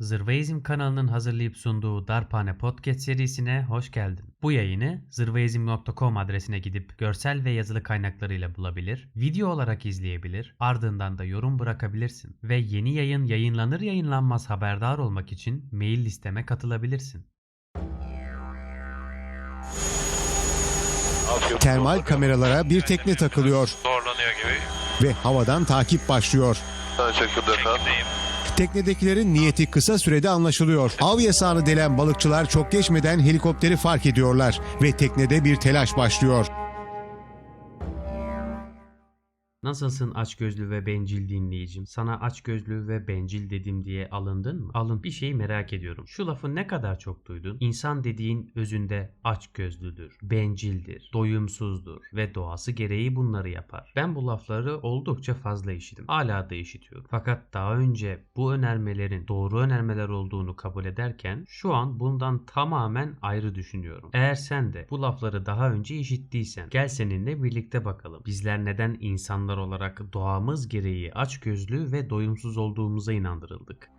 Zırvaizm kanalının hazırlayıp sunduğu Darphane Podcast serisine hoş geldin. Bu yayını zırvaizm.com adresine gidip görsel ve yazılı kaynaklarıyla bulabilir, video olarak izleyebilir, ardından da yorum bırakabilirsin. Ve yeni yayın yayınlanır yayınlanmaz haberdar olmak için mail listeme katılabilirsin. Termal kameralara bir tekne takılıyor Zorlanıyor gibi. ve havadan takip başlıyor. Teşekkürler efendim. Teknedekilerin niyeti kısa sürede anlaşılıyor. Av yasağını delen balıkçılar çok geçmeden helikopteri fark ediyorlar ve teknede bir telaş başlıyor. Nasılsın açgözlü ve bencil dinleyicim? Sana açgözlü ve bencil dedim diye alındın mı? Alın bir şeyi merak ediyorum. Şu lafı ne kadar çok duydun? İnsan dediğin özünde açgözlüdür, bencildir, doyumsuzdur ve doğası gereği bunları yapar. Ben bu lafları oldukça fazla işittim. Hala da işitiyorum. Fakat daha önce bu önermelerin doğru önermeler olduğunu kabul ederken şu an bundan tamamen ayrı düşünüyorum. Eğer sen de bu lafları daha önce işittiysen gel seninle birlikte bakalım. Bizler neden insanlar olarak doğamız gereği açgözlü ve doyumsuz olduğumuza inandırıldık.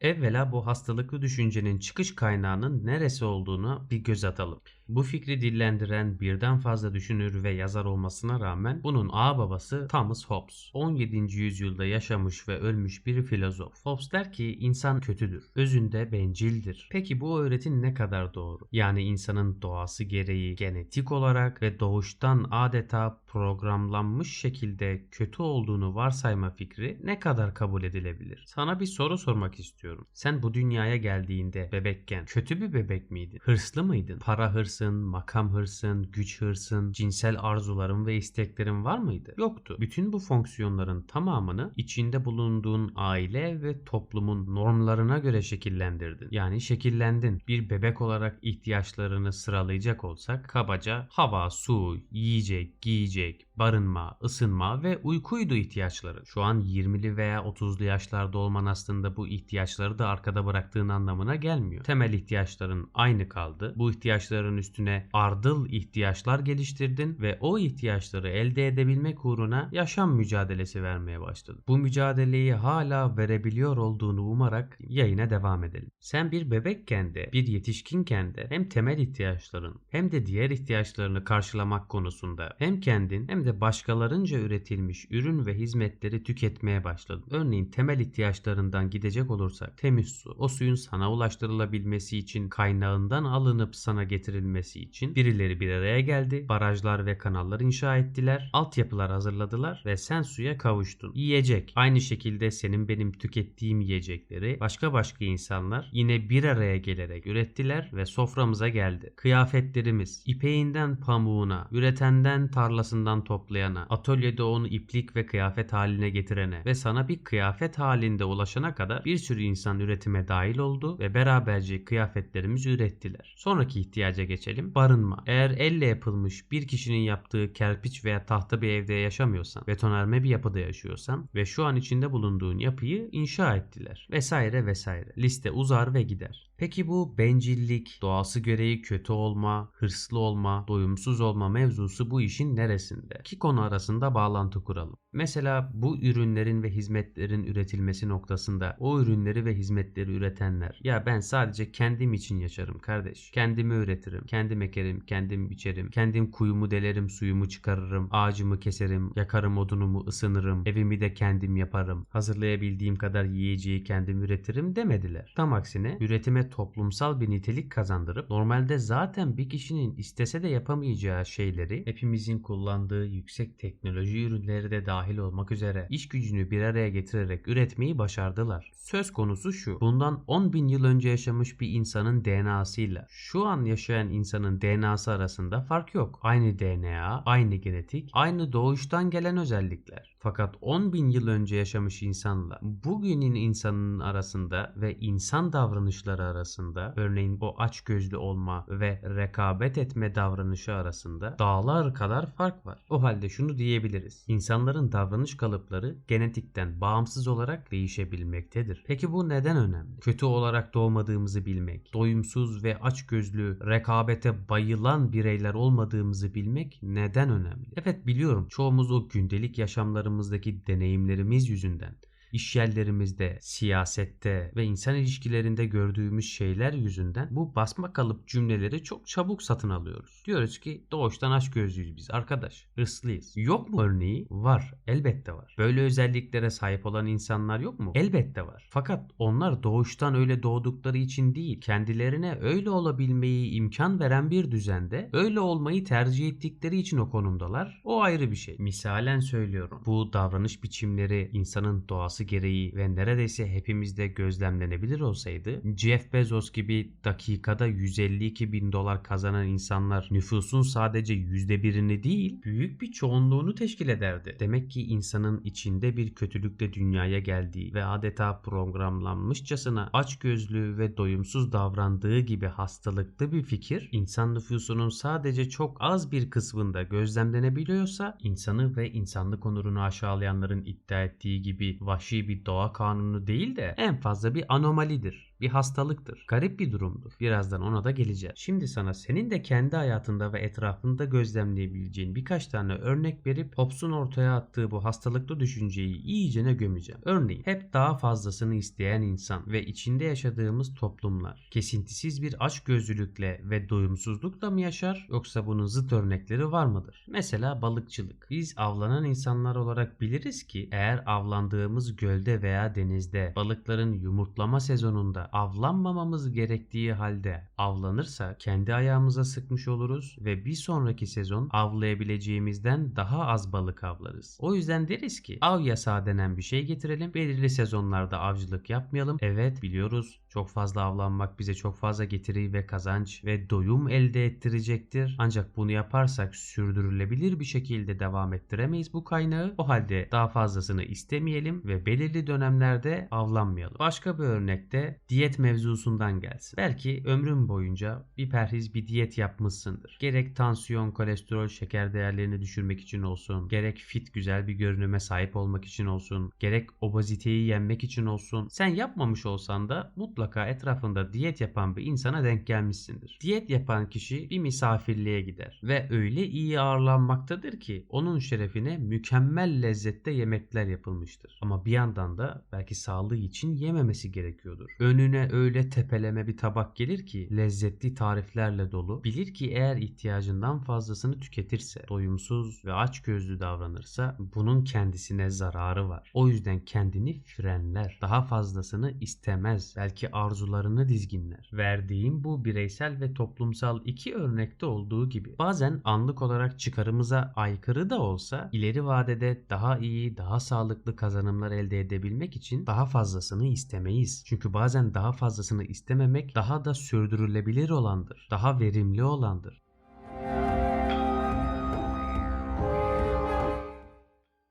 Evvela bu hastalıklı düşüncenin çıkış kaynağının neresi olduğunu bir göz atalım. Bu fikri dillendiren birden fazla düşünür ve yazar olmasına rağmen bunun ağababası Thomas Hobbes. 17. yüzyılda yaşamış ve ölmüş bir filozof. Hobbes der ki insan kötüdür. Özünde bencildir. Peki bu öğretin ne kadar doğru? Yani insanın doğası gereği genetik olarak ve doğuştan adeta programlanmış şekilde kötü olduğunu varsayma fikri ne kadar kabul edilebilir? Sana bir soru sormak istiyorum. Sen bu dünyaya geldiğinde bebekken kötü bir bebek miydin? Hırslı mıydın? Para hırsın, makam hırsın, güç hırsın, cinsel arzuların ve isteklerin var mıydı? Yoktu. Bütün bu fonksiyonların tamamını içinde bulunduğun aile ve toplumun normlarına göre şekillendirdin. Yani şekillendin. Bir bebek olarak ihtiyaçlarını sıralayacak olsak kabaca hava, su, yiyecek, giyecek, barınma, ısınma ve uykuydu ihtiyaçları. Şu an 20'li veya 30'lu yaşlarda olman aslında bu ihtiyaçları da arkada bıraktığın anlamına gelmiyor. Temel ihtiyaçların aynı kaldı. Bu ihtiyaçların üstüne ardıl ihtiyaçlar geliştirdin ve o ihtiyaçları elde edebilmek uğruna yaşam mücadelesi vermeye başladın. Bu mücadeleyi hala verebiliyor olduğunu umarak yayına devam edelim. Sen bir bebekken de bir yetişkinken de hem temel ihtiyaçların hem de diğer ihtiyaçlarını karşılamak konusunda hem kendin hem de başkalarınca üretilmiş ürün ve hizmetleri tüketmeye başladın. Örneğin temel ihtiyaçlarından gidecek olursak temiz su. O suyun sana ulaştırılabilmesi için kaynağından alınıp sana getirilmesi için birileri bir araya geldi. Barajlar ve kanallar inşa ettiler. Altyapılar hazırladılar ve sen suya kavuştun. Yiyecek. Aynı şekilde senin benim tükettiğim yiyecekleri başka başka insanlar yine bir araya gelerek ürettiler ve soframıza geldi. Kıyafetlerimiz ipeğinden pamuğuna, üretenden tarlasından toplayana, atölyede onu iplik ve kıyafet haline getirene ve sana bir kıyafet halinde ulaşana kadar bir sürü insan üretime dahil oldu ve beraberce kıyafetlerimizi ürettiler. Sonraki ihtiyaca geçelim. Barınma. Eğer elle yapılmış bir kişinin yaptığı kerpiç veya tahta bir evde yaşamıyorsan, betonarme bir yapıda yaşıyorsan ve şu an içinde bulunduğun yapıyı inşa ettiler. Vesaire vesaire. Liste uzar ve gider. Peki bu bencillik, doğası gereği kötü olma, hırslı olma, doyumsuz olma mevzusu bu işin neresinde? İki konu arasında bağlantı kuralım. Mesela bu ürünlerin ve hizmetlerin üretilmesi noktasında o ürünleri ve hizmetleri üretenler ya ben sadece kendim için yaşarım kardeş. Kendimi üretirim, kendim ekerim, kendim biçerim, kendim kuyumu delerim, suyumu çıkarırım, ağacımı keserim, yakarım odunumu, ısınırım, evimi de kendim yaparım, hazırlayabildiğim kadar yiyeceği kendim üretirim demediler. Tam aksine üretime toplumsal bir nitelik kazandırıp normalde zaten bir kişinin istese de yapamayacağı şeyleri hepimizin kullandığı yüksek teknoloji ürünleri de dahil olmak üzere iş gücünü bir araya getirerek üretmeyi başardılar. Söz konusu şu. Bundan 10 bin yıl önce yaşamış bir insanın DNA'sıyla şu an yaşayan insanın DNA'sı arasında fark yok. Aynı DNA, aynı genetik, aynı doğuştan gelen özellikler. Fakat 10 bin yıl önce yaşamış insanla bugünün insanın arasında ve insan davranışları arasında arasında örneğin o aç gözlü olma ve rekabet etme davranışı arasında dağlar kadar fark var. O halde şunu diyebiliriz. İnsanların davranış kalıpları genetikten bağımsız olarak değişebilmektedir. Peki bu neden önemli? Kötü olarak doğmadığımızı bilmek, doyumsuz ve aç gözlü, rekabete bayılan bireyler olmadığımızı bilmek neden önemli? Evet biliyorum çoğumuz o gündelik yaşamlarımızdaki deneyimlerimiz yüzünden iş yerlerimizde, siyasette ve insan ilişkilerinde gördüğümüz şeyler yüzünden bu basma kalıp cümleleri çok çabuk satın alıyoruz. Diyoruz ki doğuştan aç gözlüyüz biz arkadaş, hırslıyız. Yok mu örneği? Var, elbette var. Böyle özelliklere sahip olan insanlar yok mu? Elbette var. Fakat onlar doğuştan öyle doğdukları için değil, kendilerine öyle olabilmeyi imkan veren bir düzende öyle olmayı tercih ettikleri için o konumdalar. O ayrı bir şey. Misalen söylüyorum. Bu davranış biçimleri insanın doğası gereği ve neredeyse hepimizde gözlemlenebilir olsaydı Jeff Bezos gibi dakikada 152 bin dolar kazanan insanlar nüfusun sadece %1'ini değil büyük bir çoğunluğunu teşkil ederdi. Demek ki insanın içinde bir kötülükle dünyaya geldiği ve adeta programlanmışçasına açgözlü ve doyumsuz davrandığı gibi hastalıklı bir fikir insan nüfusunun sadece çok az bir kısmında gözlemlenebiliyorsa insanı ve insanlık onurunu aşağılayanların iddia ettiği gibi vahşi bir doğa kanunu değil de en fazla bir anomalidir. Bir hastalıktır. Garip bir durumdur. Birazdan ona da geleceğim. Şimdi sana senin de kendi hayatında ve etrafında gözlemleyebileceğin birkaç tane örnek verip Hobbes'un ortaya attığı bu hastalıklı düşünceyi iyicene gömeceğim. Örneğin hep daha fazlasını isteyen insan ve içinde yaşadığımız toplumlar kesintisiz bir açgözlülükle ve doyumsuzlukla mı yaşar yoksa bunun zıt örnekleri var mıdır? Mesela balıkçılık. Biz avlanan insanlar olarak biliriz ki eğer avlandığımız gölde veya denizde balıkların yumurtlama sezonunda avlanmamamız gerektiği halde avlanırsa kendi ayağımıza sıkmış oluruz ve bir sonraki sezon avlayabileceğimizden daha az balık avlarız. O yüzden deriz ki av yasağı denen bir şey getirelim. Belirli sezonlarda avcılık yapmayalım. Evet biliyoruz çok fazla avlanmak bize çok fazla getiri ve kazanç ve doyum elde ettirecektir. Ancak bunu yaparsak sürdürülebilir bir şekilde devam ettiremeyiz bu kaynağı. O halde daha fazlasını istemeyelim ve belirli dönemlerde avlanmayalım. Başka bir örnekte diyet mevzusundan gelsin. Belki ömrün boyunca bir perhiz bir diyet yapmışsındır. Gerek tansiyon, kolesterol, şeker değerlerini düşürmek için olsun, gerek fit güzel bir görünüme sahip olmak için olsun, gerek obeziteyi yenmek için olsun. Sen yapmamış olsan da mutlaka etrafında diyet yapan bir insana denk gelmişsindir. Diyet yapan kişi bir misafirliğe gider ve öyle iyi ağırlanmaktadır ki onun şerefine mükemmel lezzette yemekler yapılmıştır. Ama bir yandan da belki sağlığı için yememesi gerekiyordur. Önüne öyle tepeleme bir tabak gelir ki lezzetli tariflerle dolu. Bilir ki eğer ihtiyacından fazlasını tüketirse, doyumsuz ve açgözlü davranırsa bunun kendisine zararı var. O yüzden kendini frenler. Daha fazlasını istemez. Belki arzularını dizginler. Verdiğim bu bireysel ve toplumsal iki örnekte olduğu gibi bazen anlık olarak çıkarımıza aykırı da olsa ileri vadede daha iyi, daha sağlıklı kazanımlar elde edebilmek için daha fazlasını istemeyiz. Çünkü bazen daha fazlasını istememek daha da sürdürülebilir olandır. Daha verimli olandır.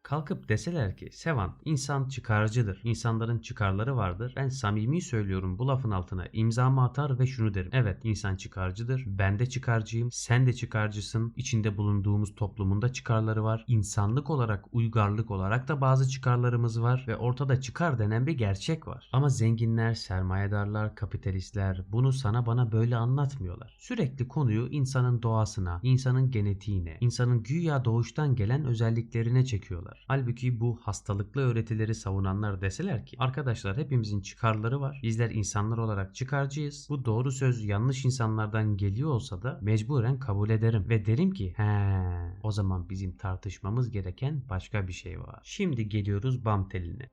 Kalkıp deseler ki Sevan insan çıkarcıdır. İnsanların çıkarları vardır. Ben samimi söylüyorum bu lafın altına imzamı atar ve şunu derim. Evet insan çıkarcıdır. Ben de çıkarcıyım. Sen de çıkarcısın. İçinde bulunduğumuz toplumun da çıkarları var. İnsanlık olarak, uygarlık olarak da bazı çıkarlarımız var ve ortada çıkar denen bir gerçek var. Ama zenginler, sermayedarlar, kapitalistler bunu sana bana böyle anlatmıyorlar. Sürekli konuyu insanın doğasına, insanın genetiğine, insanın güya doğuştan gelen özelliklerine çekiyorlar. Halbuki bu hastalıklı öğretileri savunanlar deseler ki arkadaşlar hepimizin çıkarları var. Bizler insanlar olarak çıkarcıyız. Bu doğru söz yanlış insanlardan geliyor olsa da mecburen kabul ederim ve derim ki he o zaman bizim tartışmamız gereken başka bir şey var. Şimdi geliyoruz bam teline.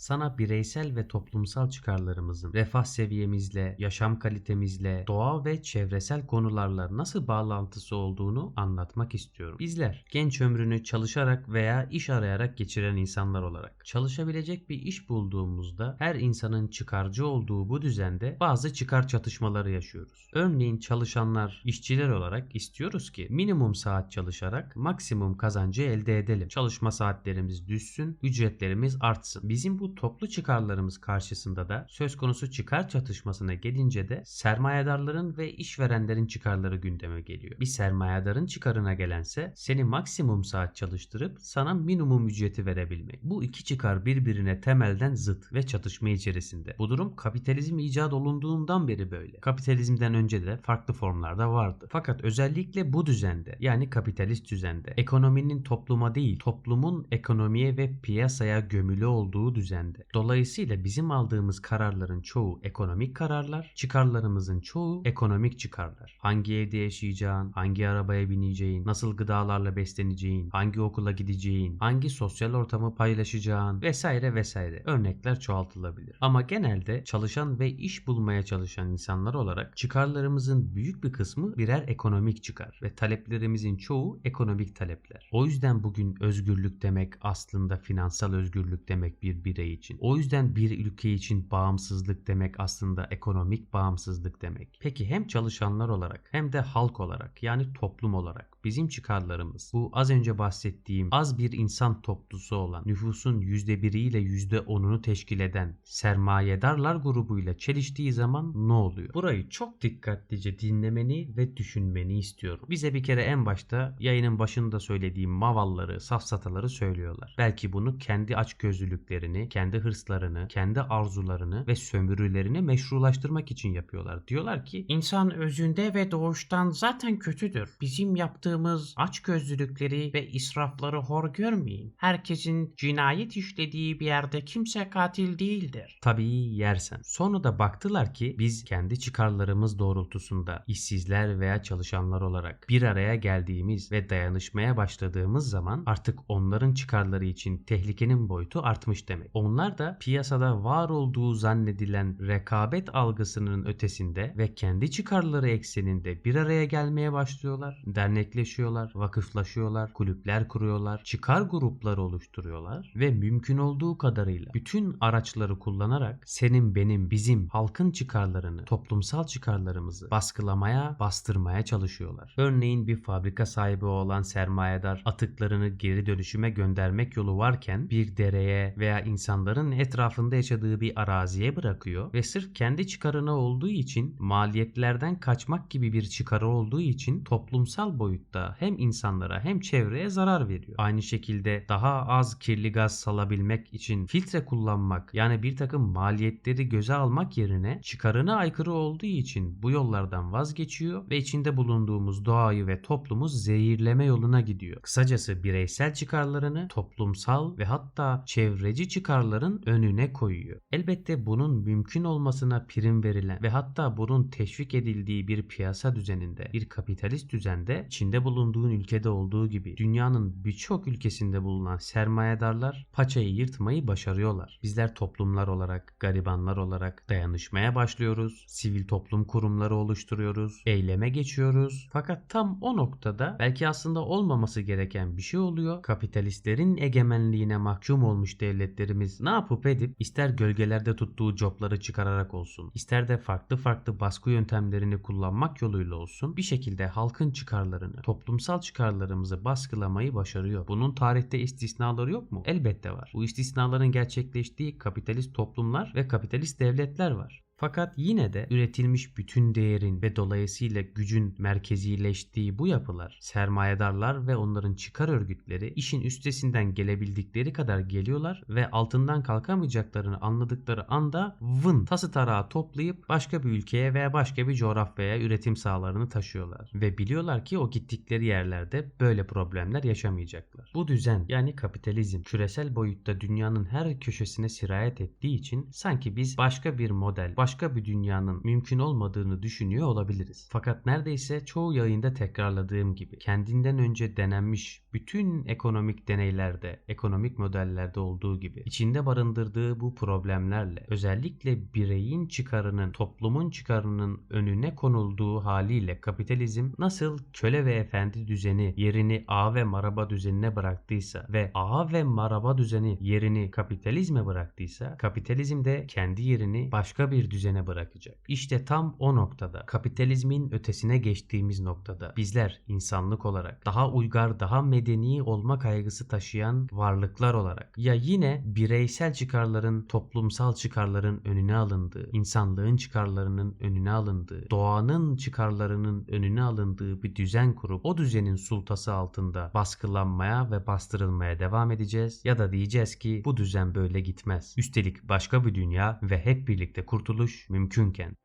Sana bireysel ve toplumsal çıkarlarımızın refah seviyemizle, yaşam kalitemizle, doğa ve çevresel konularla nasıl bağlantısı olduğunu anlatmak istiyorum. Bizler genç ömrünü çalışarak veya iş arayarak geçiren insanlar olarak çalışabilecek bir iş bulduğumuzda her insanın çıkarcı olduğu bu düzende bazı çıkar çatışmaları yaşıyoruz. Örneğin çalışanlar, işçiler olarak istiyoruz ki minimum saat çalışarak maksimum kazancı elde edelim. Çalışma saatlerimiz düşsün, ücretlerimiz artsın. Bizim bu toplu çıkarlarımız karşısında da söz konusu çıkar çatışmasına gelince de sermayedarların ve işverenlerin çıkarları gündeme geliyor. Bir sermayedarın çıkarına gelense seni maksimum saat çalıştırıp sana minimum ücreti verebilmek. Bu iki çıkar birbirine temelden zıt ve çatışma içerisinde. Bu durum kapitalizm icat olunduğundan beri böyle. Kapitalizmden önce de farklı formlarda vardı. Fakat özellikle bu düzende yani kapitalist düzende ekonominin topluma değil toplumun ekonomiye ve piyasaya gömülü olduğu düzende. Dolayısıyla bizim aldığımız kararların çoğu ekonomik kararlar, çıkarlarımızın çoğu ekonomik çıkarlar. Hangi evde yaşayacağın, hangi arabaya bineceğin, nasıl gıdalarla besleneceğin, hangi okula gideceğin, hangi sosyal ortamı paylaşacağın vesaire vesaire örnekler çoğaltılabilir. Ama genelde çalışan ve iş bulmaya çalışan insanlar olarak çıkarlarımızın büyük bir kısmı birer ekonomik çıkar ve taleplerimizin çoğu ekonomik talepler. O yüzden bugün özgürlük demek aslında finansal özgürlük demek bir birey için. O yüzden bir ülke için bağımsızlık demek aslında ekonomik bağımsızlık demek. Peki hem çalışanlar olarak hem de halk olarak yani toplum olarak bizim çıkarlarımız bu az önce bahsettiğim az bir insan toplusu olan nüfusun %1'i ile %10'unu teşkil eden sermayedarlar grubuyla çeliştiği zaman ne oluyor? Burayı çok dikkatlice dinlemeni ve düşünmeni istiyorum. Bize bir kere en başta yayının başında söylediğim mavalları, safsataları söylüyorlar. Belki bunu kendi açgözlülüklerini, kendi hırslarını, kendi arzularını ve sömürülerini meşrulaştırmak için yapıyorlar. Diyorlar ki İnsan özünde ve doğuştan zaten kötüdür. Bizim yaptığımız açgözlülükleri ve israfları hor görmeyin. Herkesin cinayet işlediği bir yerde kimse katil değildir. Tabii yersen. Sonra da baktılar ki biz kendi çıkarlarımız doğrultusunda işsizler veya çalışanlar olarak bir araya geldiğimiz ve dayanışmaya başladığımız zaman artık onların çıkarları için tehlikenin boyutu artmış demek. Onlar da piyasada var olduğu zannedilen rekabet algısının ötesinde ve kendi çıkarları ekseninde bir araya gelmeye başlıyorlar. Dernekleşiyorlar, vakıflaşıyorlar, kulüpler kuruyorlar, çıkar grupları oluşturuyorlar ve mümkün olduğu kadarıyla bütün araçları kullanarak senin benim bizim halkın çıkarlarını, toplumsal çıkarlarımızı baskılamaya, bastırmaya çalışıyorlar. Örneğin bir fabrika sahibi olan sermayedar atıklarını geri dönüşüme göndermek yolu varken bir dereye veya insanların etrafında yaşadığı bir araziye bırakıyor ve sırf kendi çıkarına olduğu için maliyetlerden kaçmak gibi bir çıkarı olduğu için toplumsal boyutta hem insanlara hem çevreye zarar veriyor. Aynı şekilde daha az kirli gaz salabilmek için filtre kullanmak yani bir takım maliyetleri göze almak yerine çıkarına aykırı olduğu için bu yollardan vazgeçiyor ve içinde bulunduğumuz doğayı ve toplumu zehirleme yoluna gidiyor. Kısacası bireysel çıkarlarını toplumsal ve hatta çevreci çıkarların önüne koyuyor. Elbette bunun mümkün olmasına prim verilen ve hatta bunun teşvik edildiği bir piyasa düzeninde, bir kapitalist düzende içinde bulunduğun ülkede olduğu gibi dünyanın birçok ülkesinde bulunan sermayedarlar paçayı yırtmayı başarıyorlar. Bizler toplumlar olarak, garibanlar olarak dayanışmaya başlıyoruz. Sivil toplum kurumları oluşturuyoruz. Eyleme geçiyoruz. Fakat tam o noktada belki aslında olmaması gereken bir şey oluyor. Kapitalistlerin egemenliğine mahkum olmuş devletlerimiz ne yapıp edip ister gölgelerde tuttuğu copları çıkararak olsun, ister de farklı farklı baskı yöntemlerini kullanmak yoluyla olsun bir şekilde halkın çıkarlarını, toplumsal çıkarlarımızı baskılamayı başarıyor. Bunun tarihte istisnaları yok mu? Elbette var. Bu istisnaların gerçekleştiği kapitalist toplumlar ve kapitalist devletler var. Fakat yine de üretilmiş bütün değerin ve dolayısıyla gücün merkezileştiği bu yapılar, sermayedarlar ve onların çıkar örgütleri işin üstesinden gelebildikleri kadar geliyorlar ve altından kalkamayacaklarını anladıkları anda vın tası tarağı toplayıp başka bir ülkeye veya başka bir coğrafyaya üretim sahalarını taşıyorlar. Ve biliyorlar ki o gittikleri yerlerde böyle problemler yaşamayacaklar. Bu düzen yani kapitalizm küresel boyutta dünyanın her köşesine sirayet ettiği için sanki biz başka bir model, başka başka bir dünyanın mümkün olmadığını düşünüyor olabiliriz. Fakat neredeyse çoğu yayında tekrarladığım gibi kendinden önce denenmiş bütün ekonomik deneylerde, ekonomik modellerde olduğu gibi içinde barındırdığı bu problemlerle özellikle bireyin çıkarının, toplumun çıkarının önüne konulduğu haliyle kapitalizm nasıl köle ve efendi düzeni yerini ağa ve maraba düzenine bıraktıysa ve ağa ve maraba düzeni yerini kapitalizme bıraktıysa kapitalizm de kendi yerini başka bir düzene bırakacak. İşte tam o noktada kapitalizmin ötesine geçtiğimiz noktada bizler insanlık olarak daha uygar, daha medeni olma kaygısı taşıyan varlıklar olarak ya yine bireysel çıkarların toplumsal çıkarların önüne alındığı, insanlığın çıkarlarının önüne alındığı, doğanın çıkarlarının önüne alındığı bir düzen kurup o düzenin sultası altında baskılanmaya ve bastırılmaya devam edeceğiz ya da diyeceğiz ki bu düzen böyle gitmez. Üstelik başka bir dünya ve hep birlikte kurtuluş mümkünken.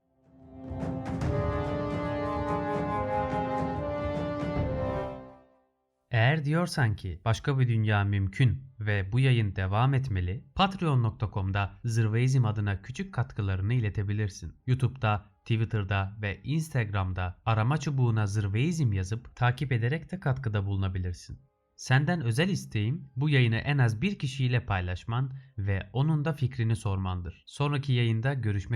Eğer diyorsan ki başka bir dünya mümkün ve bu yayın devam etmeli, patreon.com'da Zırveizm adına küçük katkılarını iletebilirsin. YouTube'da, Twitter'da ve Instagram'da arama çubuğuna Zırveizm yazıp takip ederek de katkıda bulunabilirsin. Senden özel isteğim bu yayını en az bir kişiyle paylaşman ve onun da fikrini sormandır. Sonraki yayında görüşmek